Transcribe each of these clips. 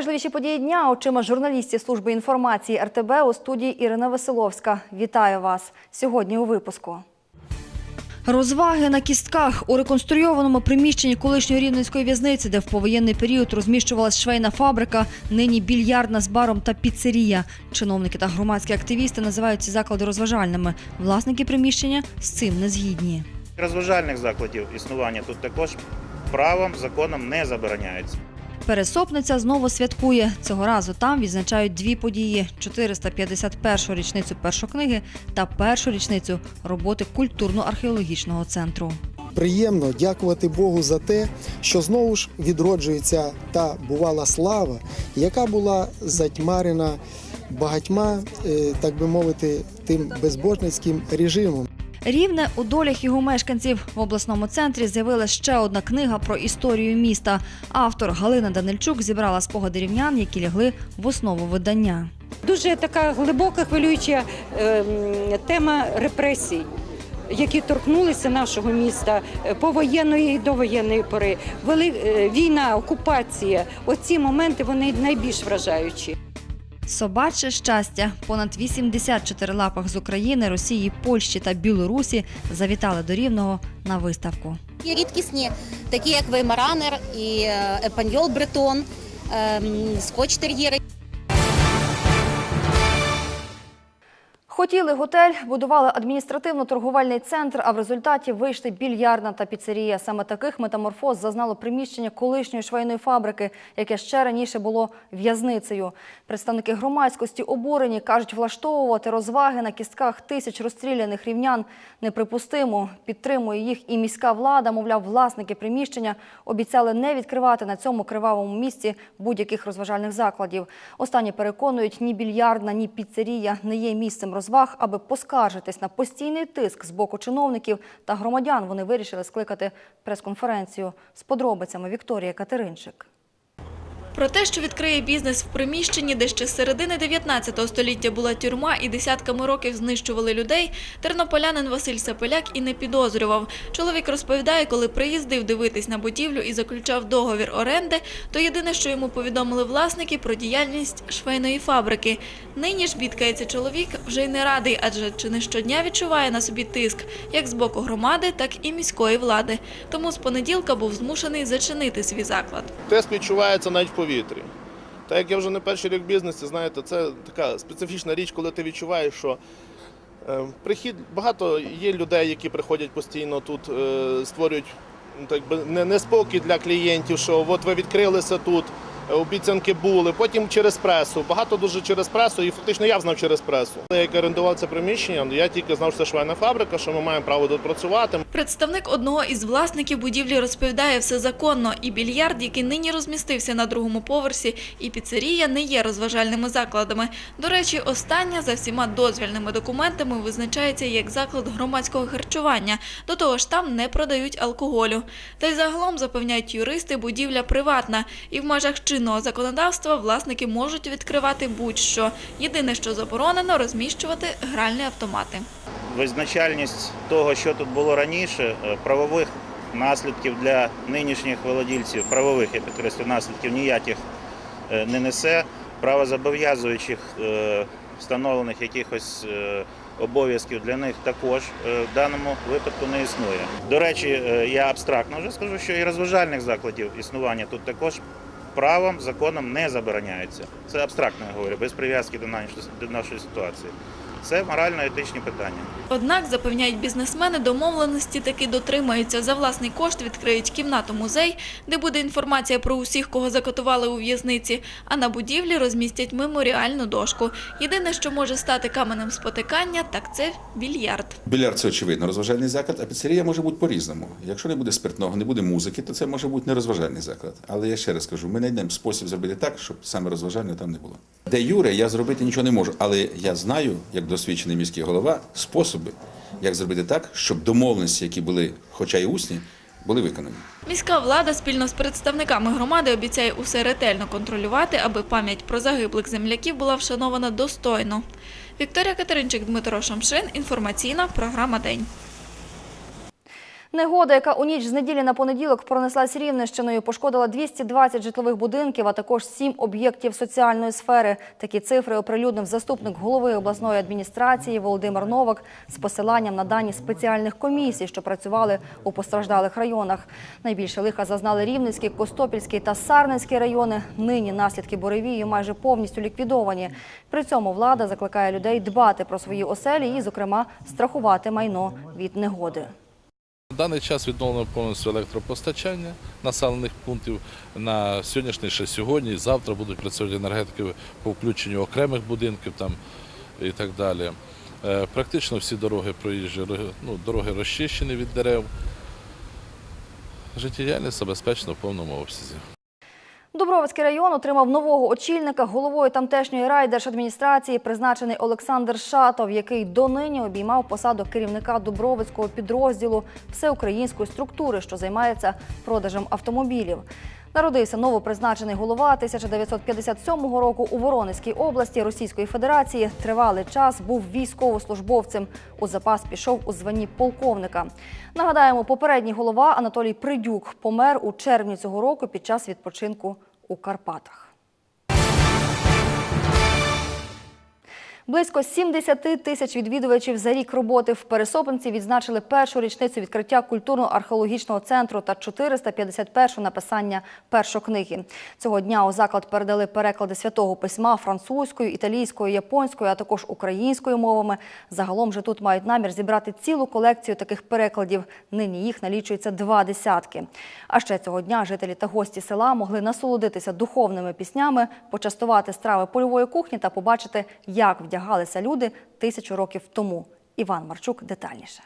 Найважливіші події дня очима журналістів служби інформації РТБ у студії Ірина Веселовська. Вітаю вас сьогодні у випуску. Розваги на кістках у реконструйованому приміщенні колишньої рівненської в'язниці, де в повоєнний період розміщувалась швейна фабрика, нині більярдна з баром та піцерія. Чиновники та громадські активісти називають ці заклади розважальними. Власники приміщення з цим не згідні. Розважальних закладів існування тут також правом, законом не забороняється. Пересопниця знову святкує. Цього разу там відзначають дві події: 451-шу річницю першокниги та першу річницю роботи культурно-археологічного центру. Приємно дякувати Богу за те, що знову ж відроджується та бувала слава, яка була затьмарена багатьма, е, так би мовити, тим безбожницьким режимом. Рівне у долях його мешканців в обласному центрі з'явилася ще одна книга про історію міста. Автор Галина Данильчук зібрала спогади рівнян, які лягли в основу видання. Дуже така глибока хвилююча ем, тема репресій. Які торкнулися нашого міста е, повоєнної і довоєнної пори, Вели... е, війна, окупація. Оці моменти вони найбільш вражаючі. Собаче щастя. Понад 80 чотирилапах з України, Росії, Польщі та Білорусі завітали до Рівного на виставку. Рідкісні, такі як веймаранер і е, епаньол бретон, ем, скотч-тер'єри. Хотіли готель, будували адміністративно-торговельний центр, а в результаті вийшли більярдна та піцерія. Саме таких метаморфоз зазнало приміщення колишньої швейної фабрики, яке ще раніше було в'язницею. Представники громадськості обурені кажуть, влаштовувати розваги на кістках тисяч розстріляних рівнян неприпустимо. Підтримує їх і міська влада. Мовляв, власники приміщення обіцяли не відкривати на цьому кривавому місці будь-яких розважальних закладів. Останні переконують, ні більярдна, ні піцерія не є місцем розваг, аби поскаржитись на постійний тиск з боку чиновників та громадян. Вони вирішили скликати прес-конференцію з подробицями Вікторія Катеринчик. Про те, що відкриє бізнес в приміщенні, де ще з середини 19 століття була тюрма і десятками років знищували людей, тернополянин Василь Сапеляк і не підозрював. Чоловік розповідає, коли приїздив дивитись на будівлю і заключав договір оренди, то єдине, що йому повідомили власники про діяльність швейної фабрики. Нині ж бідкається чоловік вже й не радий, адже чи не щодня відчуває на собі тиск, як з боку громади, так і міської влади. Тому з понеділка був змушений зачинити свій заклад. Тиск відчувається навіть повітрі. Так як я вже не перший рік в бізнесі, знаєте, це така специфічна річ, коли ти відчуваєш, що е, прихід багато є людей, які приходять постійно тут, е, створюють ну, так би не- неспокій для клієнтів, що от ви відкрилися тут. Обіцянки були, потім через пресу. Багато дуже через пресу, і фактично я знав через пресу. Як орендував це приміщення, я тільки знав, що це швейна фабрика, що ми маємо право тут працювати. Представник одного із власників будівлі розповідає все законно. І більярд, який нині розмістився на другому поверсі, і піцерія не є розважальними закладами. До речі, остання за всіма дозвільними документами визначається як заклад громадського харчування. До того ж, там не продають алкоголю. Та й загалом запевняють юристи, будівля приватна, і в межах чинного законодавства власники можуть відкривати будь-що. Єдине, що заборонено, розміщувати гральні автомати. Визначальність того, що тут було раніше, е, правових наслідків для нинішніх володільців, правових, я підкреслю, наслідків ніяких е, не несе. Правозобов'язуючих е, встановлених якихось обов'язків для них також в даному випадку не існує. До речі, я абстрактно вже скажу, що і розважальних закладів існування тут також правом, законом не забороняється. Це абстрактно я говорю, без прив'язки до нашої- ситуації. Це морально-етичні питання. Однак, запевняють бізнесмени, домовленості таки дотримаються. За власний кошт відкриють кімнату-музей, де буде інформація про усіх, кого закатували у в'язниці, а на будівлі розмістять меморіальну дошку. Єдине, що може стати каменем спотикання, так це більярд. Біляр це очевидно розважальний заклад, а піцерія може бути по-різному. Якщо не буде спиртного, не буде музики, то це може бути не розважальний заклад. Але я ще раз кажу, ми знайдемо спосіб зробити так, щоб саме розважальне там не було. Де Юре, я зробити нічого не можу, але я знаю, як досвідчений міський голова, способи, як зробити так, щоб домовленості, які були, хоча й усні, були виконані. Міська влада спільно з представниками громади обіцяє усе ретельно контролювати, аби пам'ять про загиблих земляків була вшанована достойно. Вікторія Катеринчик, Дмитро Шамшин. Інформаційна програма День. Негода, яка у ніч з неділі на понеділок пронеслась Рівненщиною, пошкодила 220 житлових будинків, а також 7 об'єктів соціальної сфери. Такі цифри оприлюднив заступник голови обласної адміністрації Володимир Новак з посиланням на дані спеціальних комісій, що працювали у постраждалих районах. Найбільше лиха зазнали Рівненський, Костопільський та Сарненський райони. Нині наслідки буревію майже повністю ліквідовані. При цьому влада закликає людей дбати про свої оселі і, зокрема, страхувати майно від негоди. Даний час відновлено повністю електропостачання населених пунктів. На сьогоднішній ще сьогодні і завтра будуть працювати енергетики по включенню окремих будинків там і так далі. Е, Практично всі дороги проїжджі, ну, дороги розчищені від дерев. Життєдіяльність забезпечена в повному обсязі. Дубровицький район отримав нового очільника. Головою тамтешньої райдержадміністрації призначений Олександр Шатов, який донині обіймав посаду керівника Дубровицького підрозділу всеукраїнської структури, що займається продажем автомобілів. Народився новопризначений голова 1957 року у Воронезькій області Російської Федерації. Тривалий час був військовослужбовцем. У запас пішов у званні полковника. Нагадаємо, попередній голова Анатолій Придюк помер у червні цього року під час відпочинку у Карпатах. Близько 70 тисяч відвідувачів за рік роботи в Пересопинці відзначили першу річницю відкриття культурно-археологічного центру та 451 написання першокниги. Цього дня у заклад передали переклади святого письма французькою, італійською, японською, а також українською мовами. Загалом же тут мають намір зібрати цілу колекцію таких перекладів. Нині їх налічується два десятки. А ще цього дня жителі та гості села могли насолодитися духовними піснями, почастувати страви польової кухні та побачити, як вдягалися люди тисячу років тому. Іван Марчук детальніше.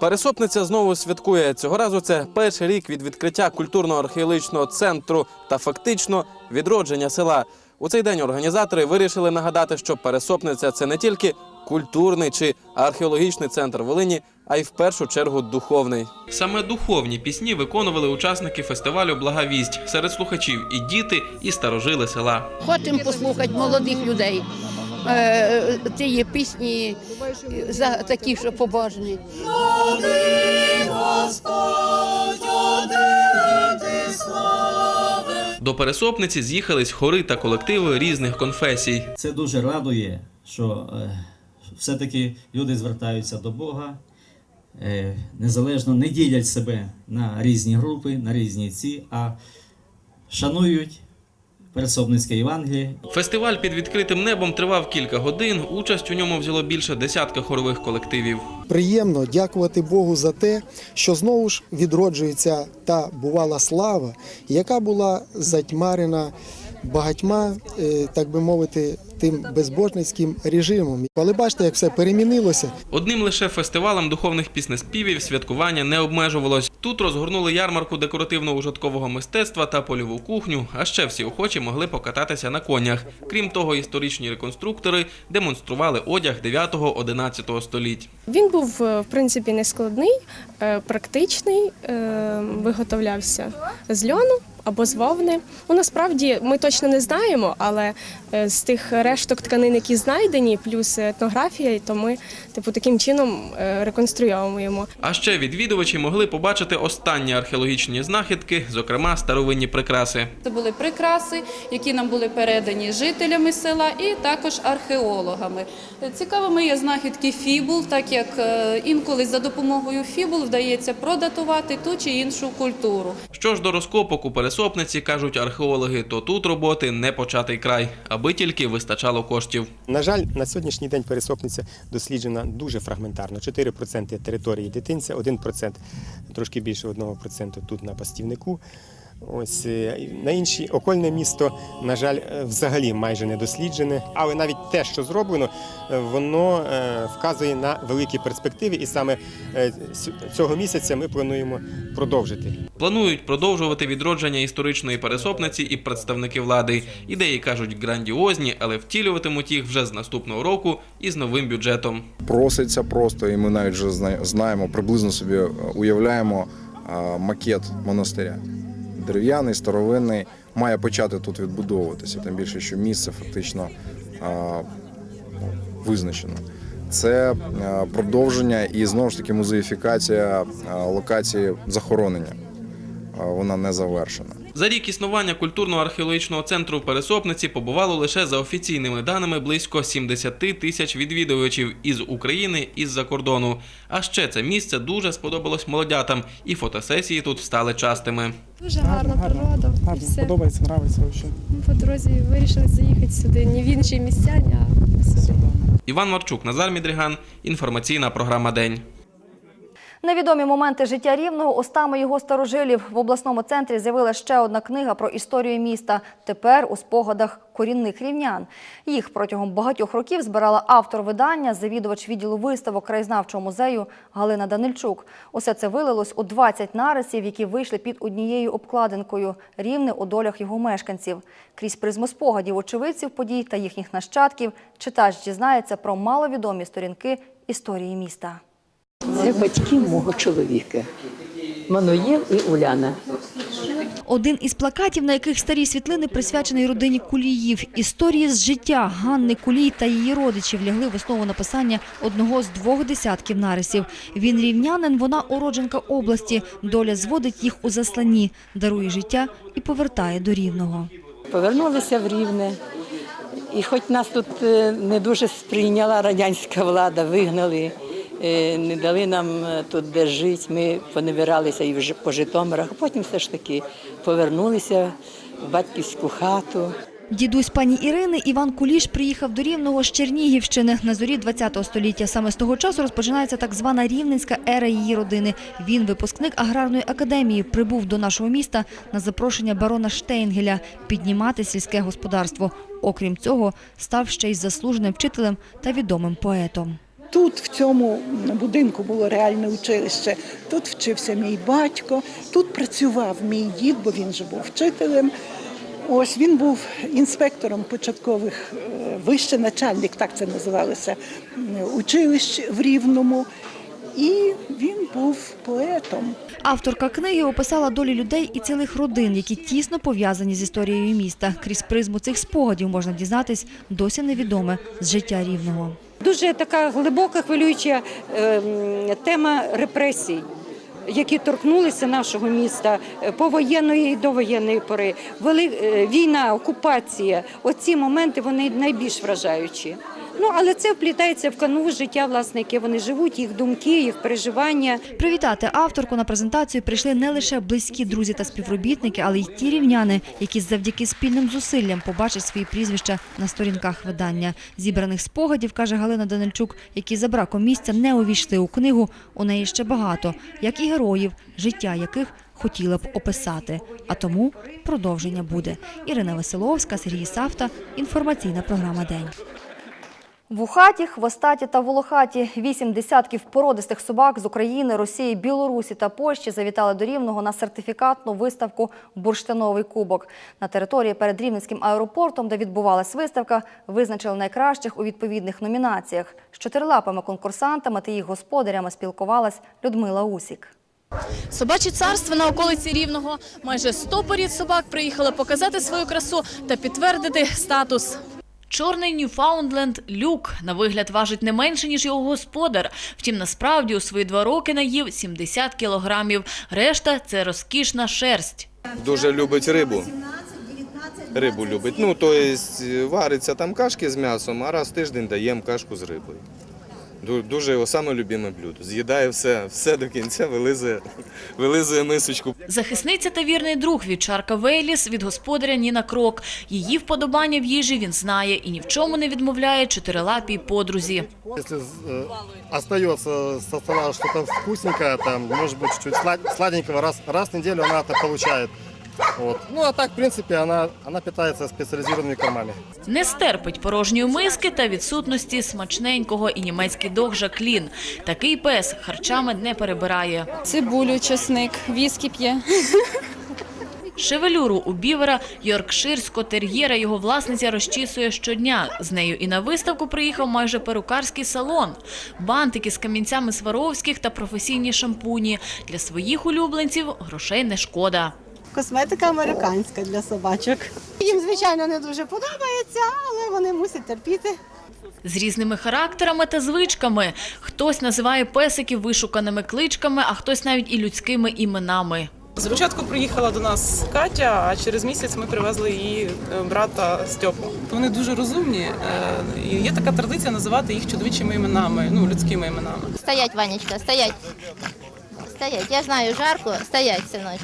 Пересопниця знову святкує. Цього разу це перший рік від відкриття культурно-археологічного центру та фактично відродження села. У цей день організатори вирішили нагадати, що Пересопниця це не тільки культурний чи археологічний центр Волині, а й в першу чергу духовний. Саме духовні пісні виконували учасники фестивалю Благовість. Серед слухачів і діти, і старожили села. Хочемо послухати молодих людей. Е, Ці пісні за такі, що побожні. До пересопниці з'їхались хори та колективи різних конфесій. Це дуже радує, що е, все-таки люди звертаються до Бога, е, незалежно не ділять себе на різні групи, на різні ці, а шанують Пересопницьке Євангеліє Фестиваль під відкритим небом тривав кілька годин. Участь у ньому взяло більше десятка хорових колективів. Приємно дякувати Богу за те, що знову ж відроджується та бувала слава, яка була затьмарена багатьма, е, так би мовити, тим безбожницьким режимом. Але бачите, як все перемінилося. Одним лише фестивалем духовних піснеспівів святкування не обмежувалось. Тут розгорнули ярмарку декоративно-ужиткового мистецтва та польову кухню, а ще всі охочі могли покататися на конях. Крім того, історичні реконструктори демонстрували одяг 9-11 століть. Він був е, в принципі нескладний, е, практичний, е, виготовлявся з льону або з вовни. Ну насправді ми точно не знаємо, але е, з тих решток тканин, які знайдені, плюс етнографія, то ми типу таким чином е, реконструйовуємо. А ще відвідувачі могли побачити останні археологічні знахідки, зокрема старовинні прикраси. Це були прикраси, які нам були передані жителями села і також археологами. Цікавими є знахідки фібул, так як е, інколи за допомогою фібул вдається продатувати ту чи іншу культуру. Що ж до розкопок у пересопниці, кажуть археологи, то тут роботи не початий край, аби тільки вистачало коштів. На жаль, на сьогоднішній день пересопниця досліджена дуже фрагментарно. 4% території дитинця, 1%, трошки більше 1% тут на пастівнику. Ось е, на інші окольне місто, на жаль, е, взагалі майже не досліджене. Але навіть те, що зроблено, е, воно вказує на великі перспективи, і саме цього місяця ми плануємо продовжити. Планують продовжувати відродження історичної пересопниці і представники влади. Ідеї кажуть грандіозні, але втілюватимуть їх вже з наступного року і з новим бюджетом. проситься просто, і ми навіть вже знаємо, приблизно собі уявляємо макет монастиря. Дерев'яний, старовинний, має почати тут відбудовуватися, тим більше, що місце фактично ну, визначено. це продовження і знову ж таки музеїфікація локації захоронення. Вона не завершена. За рік існування культурно-археологічного центру в Пересопниці побувало лише за офіційними даними близько 70 тисяч відвідувачів із України і з-за кордону. А ще це місце дуже сподобалось молодятам, і фотосесії тут стали частими. Дуже гарна природа. і все. Подобається, нравиться взагалі. Ми по дорозі вирішили заїхати сюди. Не в інші місця, а сюди. Іван Марчук, Назар Мідріган. Інформаційна програма День. Невідомі моменти життя рівного устами його старожилів в обласному центрі з'явилася ще одна книга про історію міста. Тепер у спогадах корінних рівнян. Їх протягом багатьох років збирала автор видання, завідувач відділу виставок краєзнавчого музею Галина Данильчук. Усе це вилилось у 20 нарисів, які вийшли під однією обкладинкою рівне у долях його мешканців. Крізь призму спогадів очевидців подій та їхніх нащадків читач дізнається про маловідомі сторінки історії міста. Це батьки мого чоловіка. Мануєл і Уляна. Один із плакатів, на яких старі світлини присвячений родині Куліїв. Історії з життя Ганни Кулій та її родичів лягли в основу написання одного з двох десятків нарисів. Він рівнянин, вона уродженка області. Доля зводить їх у засланні, дарує життя і повертає до рівного. Повернулися в Рівне. І хоч нас тут е, не дуже сприйняла радянська влада, вигнали, не дали нам е, тут де жити, ми поневіралися і вже по Житомирах, потім все ж таки повернулися в батьківську хату. Дідусь пані Ірини Іван Куліш приїхав до Рівного з Чернігівщини на зорі ХХ століття. Саме з того часу розпочинається так звана рівненська ера її родини. Він, випускник аграрної академії, прибув до нашого міста на запрошення барона Штейнгеля піднімати сільське господарство. Окрім цього, став ще й заслуженим вчителем та відомим поетом. Тут, в цьому будинку, було реальне училище. Тут вчився мій батько, тут працював мій дід, бо він же був вчителем. Ось він був інспектором початкових е, вище начальник, так це називалося, училищ в Рівному. І він був поетом. Авторка книги описала долі людей і цілих родин, які тісно пов'язані з історією міста. Крізь призму цих спогадів можна дізнатись досі невідоме з життя рівного. Дуже така глибока хвилююча ем, тема репресій. Які торкнулися нашого міста е, повоєнної і довоєнної пори, е, війна, окупація. Оці моменти вони найбільш вражаючі. Ну але це вплітається в канву життя, власне, яке вони живуть, їх думки, їх переживання. Привітати авторку на презентацію прийшли не лише близькі друзі та співробітники, але й ті рівняни, які завдяки спільним зусиллям побачать свої прізвища на сторінках видання. Зібраних спогадів, каже Галина Данильчук, які за браком місця не увійшли у книгу. У неї ще багато, як і героїв, життя яких хотіла б описати. А тому продовження буде. Ірина Веселовська, Сергій Савта. Інформаційна програма День. Вухаті, хвостаті та волохаті – вісім десятків породистих собак з України, Росії, Білорусі та Польщі завітали до Рівного на сертифікатну виставку «Бурштиновий кубок». На території перед Рівненським аеропортом, де відбувалась виставка, визначили найкращих у відповідних номінаціях. З чотирилапими конкурсантами та їх господарями спілкувалась Людмила Усік. Собаче царство на околиці Рівного. Майже 100 порід собак приїхали показати свою красу та підтвердити статус. Чорний Ньюфаундленд Люк на вигляд важить не менше, ніж його господар. Втім, насправді у свої два роки наїв 70 кілограмів. Решта – це розкішна шерсть. Дуже любить рибу. Рибу любить. Ну, то є вариться там кашки з м'ясом, а раз в тиждень даємо кашку з рибою. Ду- Дуже його саме любиме блюдо. З'їдає все, все до кінця, вилизує, вилизує мисочку. Захисниця та вірний друг вівчарка Вейліс від господаря Ніна Крок. Її вподобання в їжі він знає і ні в чому не відмовляє чотирилапій подрузі. Если э, остается со стола что-то вкусненькое, там, может быть, чуть-чуть слад- сладенького, раз, раз в неделю она это получает. Вот. Ну, а так, в принципе, она, она питается специализированными кормами. Не стерпить порожньої миски та відсутності смачненького і німецький дог Жаклін. Такий пес харчами не перебирає. Цибулю, чесник, віскі п'є. Шевелюру у бівера йоркширського тер'єра його власниця розчісує щодня. З нею і на виставку приїхав майже перукарський салон. Бантики з камінцями Сваровських та професійні шампуні. Для своїх улюбленців грошей не шкода. Косметика американська для собачок. Їм, звичайно, не дуже подобається, але вони мусять терпіти. З різними характерами та звичками. Хтось називає песиків вишуканими кличками, а хтось навіть і людськими іменами. Спочатку приїхала до нас Катя, а через місяць ми привезли її е, брата Стьопу. Вони дуже розумні. е, І є така традиція називати їх чоловічими іменами, ну людськими іменами. Стоять, Ванечка, стоять. Стоять. Я знаю, жарко. Стоять, сыночек.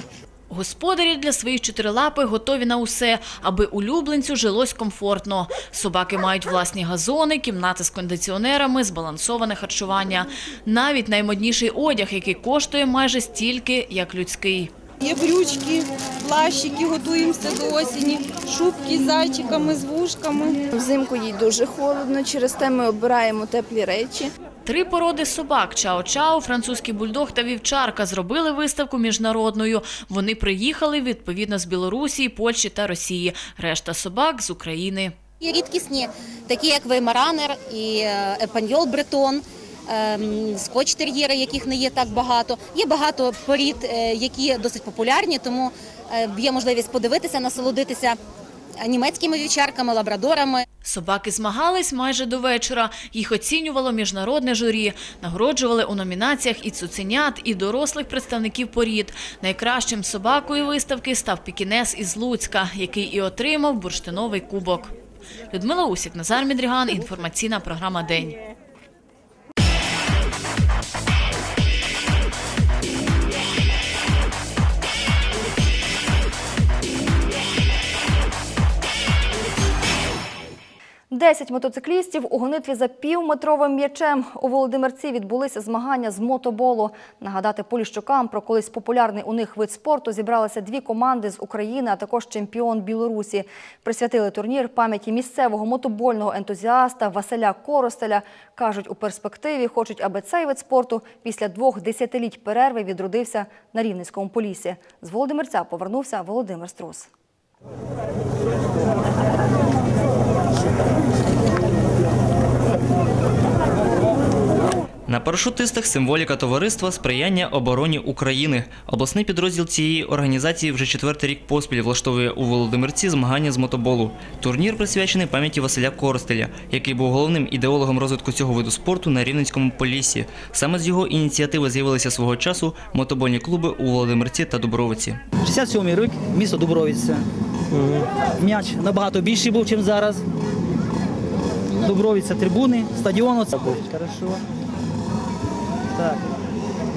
Господарі для своїх чотирилапи готові на усе, аби улюбленцю жилось комфортно. Собаки мають власні газони, кімнати з кондиціонерами, збалансоване харчування. Навіть наймодніший одяг, який коштує майже стільки, як людський. Є брючки, плащики, готуємося до осені, шубки з зайчиками, з вушками. Взимку їй дуже холодно, через те ми обираємо теплі речі. Три породи собак Чао-Чао, французький бульдог та вівчарка зробили виставку міжнародною. Вони приїхали відповідно з Білорусі, Польщі та Росії. Решта собак з України. Є рідкісні, такі як веймаранер і е, епаньол бретон. Ем, Скотч-тер'єри, яких не є так багато. Є багато порід, е, які досить популярні, тому е, є можливість подивитися, насолодитися німецькими вівчарками, лабрадорами. Собаки змагались майже до вечора. Їх оцінювало міжнародне журі. Нагороджували у номінаціях і цуценят, і дорослих представників порід. Найкращим собакою виставки став пікінес із Луцька, який і отримав бурштиновий кубок. Людмила Усік, Назар Мідріган, інформаційна програма День. Десять мотоциклістів у гонитві за півметровим м'ячем. У Володимирці відбулися змагання з мотоболу. Нагадати поліщукам про колись популярний у них вид спорту зібралися дві команди з України, а також чемпіон Білорусі. Присвятили турнір пам'яті місцевого мотобольного ентузіаста Василя Коростеля. Кажуть, у перспективі хочуть, аби цей вид спорту після двох десятиліть перерви відродився на Рівненському полісі. З Володимирця повернувся Володимир Струс. На парашутистах символіка товариства сприяння обороні України. Обласний підрозділ цієї організації вже четвертий рік поспіль влаштовує у Володимирці змагання з мотоболу. Турнір присвячений пам'яті Василя Коростеля, який був головним ідеологом розвитку цього виду спорту на Рівненському поліссі. Саме з його ініціативи з'явилися свого часу мотобольні клуби у Володимирці та Дубровиці. 67-й рік, місто Дубровиця. М'яч набагато більший був, ніж зараз. Дубровиця трибуни, стадіон. Це був. Так.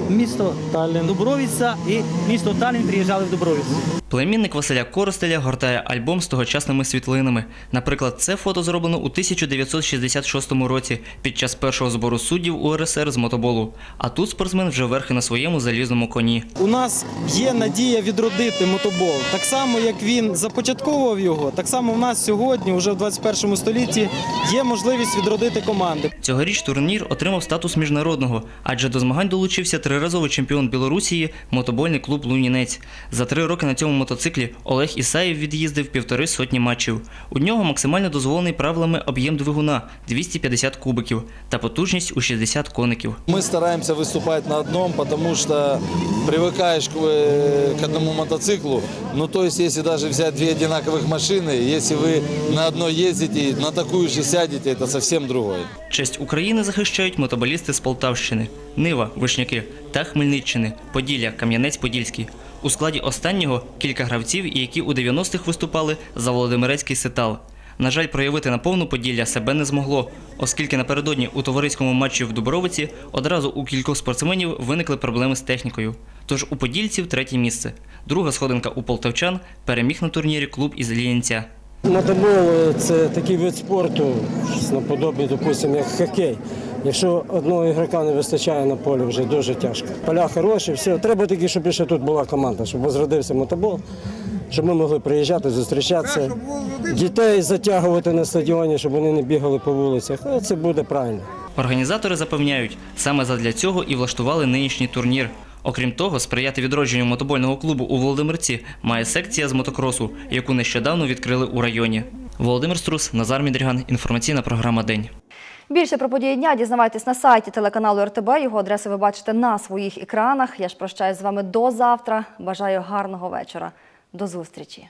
Місто Дубровиця і місто Таллін приїжджали в Дубровицю. Племінник Василя Коростеля гортає альбом з тогочасними світлинами. Наприклад, це фото зроблено у 1966 році під час першого збору суддів УРСР з мотоболу. А тут спортсмен вже верхи на своєму залізному коні. У нас є надія відродити мотобол. Так само, як він започатковував його, так само в нас сьогодні, вже в 21 столітті, є можливість відродити команди. Цьогоріч турнір отримав статус міжнародного, адже до змагань долучився триразовий чемпіон Білорусії мотобольний клуб Лунінець. За три роки на цьому мотоциклі Олег Ісаєв від'їздив півтори сотні матчів. У нього максимально дозволений правилами об'єм двигуна 250 кубиків та потужність у 60 коників. Мы стараемся выступать на одном, потому что привыкаешь к, э, к одному мотоциклу. Ну, то есть, если даже взять две одинаковых машины, если вы на одной ездите, на такую же сядете, это совсем другое. Честь України захищають мотоболісти з Полтавщини, Нива, Вишняки та Хмельниччини, Поділля, Кам'янець-Подільський. У складі останнього кілька гравців, які у 90-х виступали за Володимирецький сетал. На жаль, проявити на повну Поділля себе не змогло, оскільки напередодні у товариському матчі в Дубровиці одразу у кількох спортсменів виникли проблеми з технікою. Тож у подільців третє місце. Друга сходинка у полтавчан переміг на турнірі клуб із Ліянця. Мотобол е, це такий вид спорту, наподобі, допустимо, як хокей. Якщо одного ігрока не вистачає на полі, вже дуже тяжко. Поля хороші, все. Треба тільки, щоб ще тут була команда, щоб возродився мотобол, щоб ми могли приїжджати, зустрічатися, дітей затягувати на стадіоні, щоб вони не бігали по вулицях. Ну, Це буде правильно. Організатори запевняють, саме задля цього і влаштували нинішній турнір. Окрім того, сприяти відродженню мотобольного клубу у Володимирці має секція з мотокросу, яку нещодавно відкрили у районі. Володимир Струс, Назар Мідріган. Інформаційна програма День. Більше про події дня дізнавайтесь на сайті телеканалу РТБ. Його адреси ви бачите на своїх екранах. Я ж прощаюсь з вами до завтра. Бажаю гарного вечора. До зустрічі.